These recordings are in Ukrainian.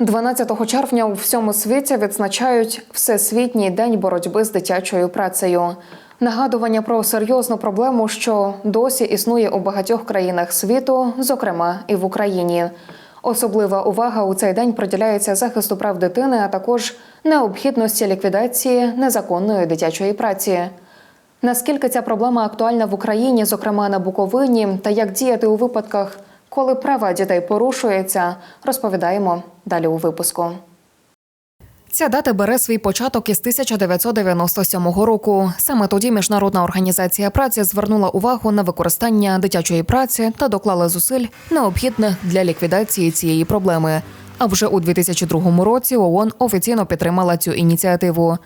12 червня у всьому світі відзначають Всесвітній день боротьби з дитячою працею. Нагадування про серйозну проблему, що досі існує у багатьох країнах світу, зокрема і в Україні. Особлива увага у цей день приділяється захисту прав дитини, а також необхідності ліквідації незаконної дитячої праці. Наскільки ця проблема актуальна в Україні, зокрема на Буковині, та як діяти у випадках, коли права дітей порушуються, розповідаємо далі у випуску. Ця дата бере свій початок із 1997 року. Саме тоді Міжнародна організація праці звернула увагу на використання дитячої праці та доклала зусиль необхідних для ліквідації цієї проблеми. А вже у 2002 році ООН офіційно підтримала цю ініціативу.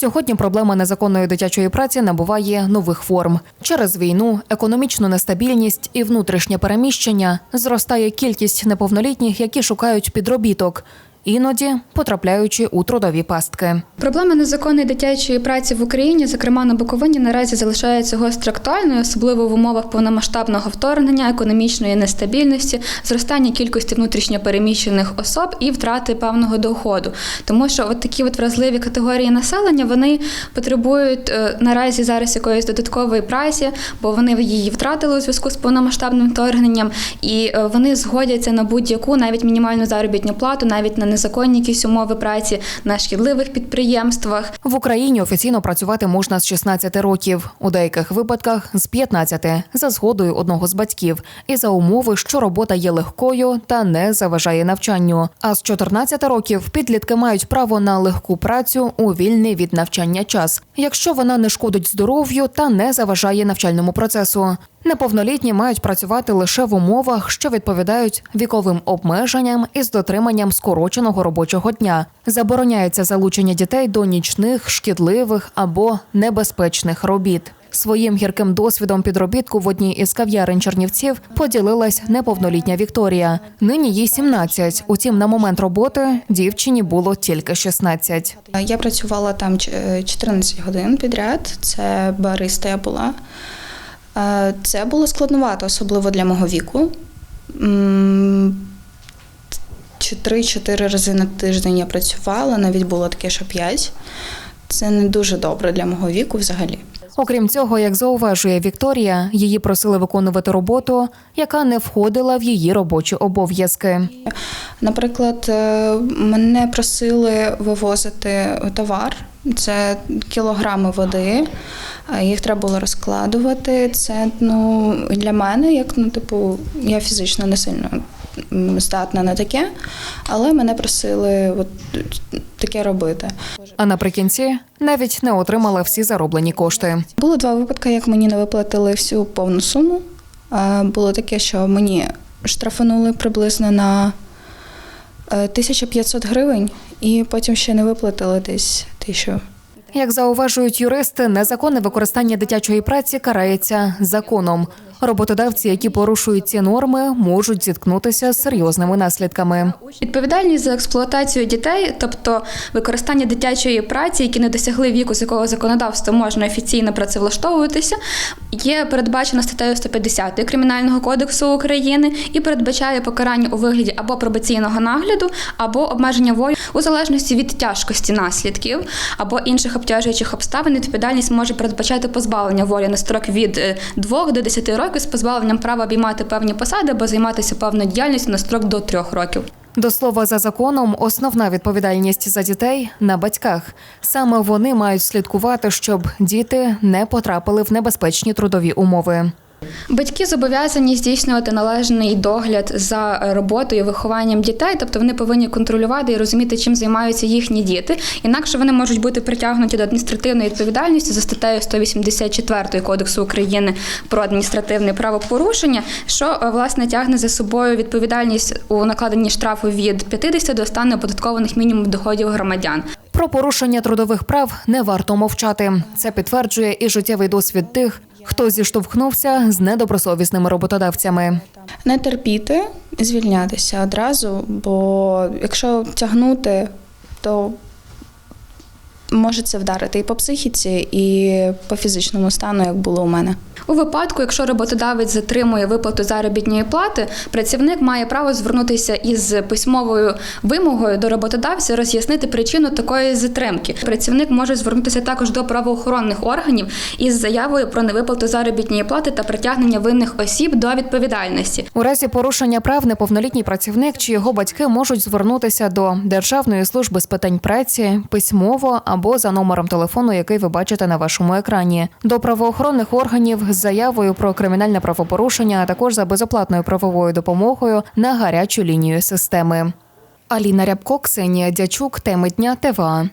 Сьогодні проблема незаконної дитячої праці набуває нових форм. Через війну, економічну нестабільність і внутрішнє переміщення зростає кількість неповнолітніх, які шукають підробіток, іноді потрапляючи у трудові пастки. Проблема незаконної дитячої праці в Україні, зокрема на Буковині, наразі залишається гостро актуальною, особливо в умовах повномасштабного вторгнення, економічної нестабільності, зростання кількості внутрішньопереміщених особ і втрати певного доходу. Тому що от такі от вразливі категорії населення вони потребують е, наразі зараз якоїсь додаткової праці, бо вони її втратили у зв'язку з повномасштабним вторгненням, і е, вони згодяться на будь-яку, навіть мінімальну заробітну плату, навіть на незаконні умови праці, на шкідливих підприємствах. В Україні офіційно працювати можна з 16 років, у деяких випадках з 15, за згодою одного з батьків, і за умови, що робота є легкою та не заважає навчанню. А з 14 років підлітки мають право на легку працю у вільний від навчання час, якщо вона не шкодить здоров'ю та не заважає навчальному процесу. Неповнолітні мають працювати лише в умовах, що відповідають віковим обмеженням із дотриманням скороченого робочого дня. Забороняється залучення дітей до нічних, шкідливих або небезпечних робіт. Своїм гірким досвідом підробітку в одній із кав'ярень Чернівців поділилась неповнолітня Вікторія. Нині їй 17, Утім, на момент роботи дівчині було тільки 16. Я працювала там ч- е, 14 годин підряд. Це бариста я була. Е, Це було складновато, особливо для мого віку. Три-чотири рази на тиждень я працювала, навіть було таке, що п'ять. Це не дуже добре для мого віку взагалі. Окрім цього, як зауважує Вікторія, її просили виконувати роботу, яка не входила в її робочі обов'язки. Наприклад, е, мене просили вивозити товар. Це кілограми води. Їх треба було розкладувати. Це ну для мене, як ну, типу, я фізично не сильно здатна на таке, але мене просили от, таке робити. А наприкінці навіть не отримала всі зароблені кошти. Було два випадки, як мені не виплатили всю повну суму. Було таке, що мені штрафанули приблизно на 1500 гривень, і потім ще не виплатили десь тисячу. Як зауважують юристи, незаконне використання дитячої праці карається законом. Роботодавці, які порушують ці норми, можуть зіткнутися з серйозними наслідками. Відповідальність за експлуатацію дітей, тобто використання дитячої праці, які не досягли віку, з якого законодавство можна офіційно працевлаштовуватися, є передбачено статтею 150 Кримінального кодексу України і передбачає покарання у вигляді або пробаційного нагляду, або обмеження волі у залежності від тяжкості наслідків або інших обтяжуючих обставин. Відповідальність може передбачати позбавлення волі на строк від 2 до 10 років з позбавленням права обіймати певні посади або займатися певною діяльністю на строк до трьох років. До слова, за законом, основна відповідальність за дітей на батьках. Саме вони мають слідкувати, щоб діти не потрапили в небезпечні трудові умови. Батьки зобов'язані здійснювати належний догляд за роботою, вихованням дітей, тобто вони повинні контролювати і розуміти, чим займаються їхні діти. Інакше вони можуть бути притягнуті до адміністративної відповідальності за статтею 184 Кодексу України про адміністративне правопорушення, що е, власне тягне за собою відповідальність у накладенні штрафу від 50 до 100 неоподаткованих мінімум доходів громадян. Про порушення трудових прав не варто мовчати. Це підтверджує і життєвий досвід тих, хто зіштовхнувся з недобросовісними роботодавцями. Не терпіти, звільнятися одразу, бо якщо тягнути, то Може це вдарити і по психіці, і по фізичному стану, як було у мене. У випадку, якщо роботодавець затримує виплату заробітної плати, працівник має право звернутися із письмовою вимогою до роботодавця роз'яснити причину такої затримки. Працівник може звернутися також до правоохоронних органів із заявою про невиплату заробітної плати та притягнення винних осіб до відповідальності. У разі порушення прав неповнолітній працівник чи його батьки можуть звернутися до Державної служби з питань праці письмово або за номером телефону, який ви бачите на вашому екрані, до правоохоронних органів з заявою про кримінальне правопорушення, а також за безоплатною правовою допомогою на гарячу лінію системи. Аліна Рябко, Ксенія Дячук, теми дня ТВА.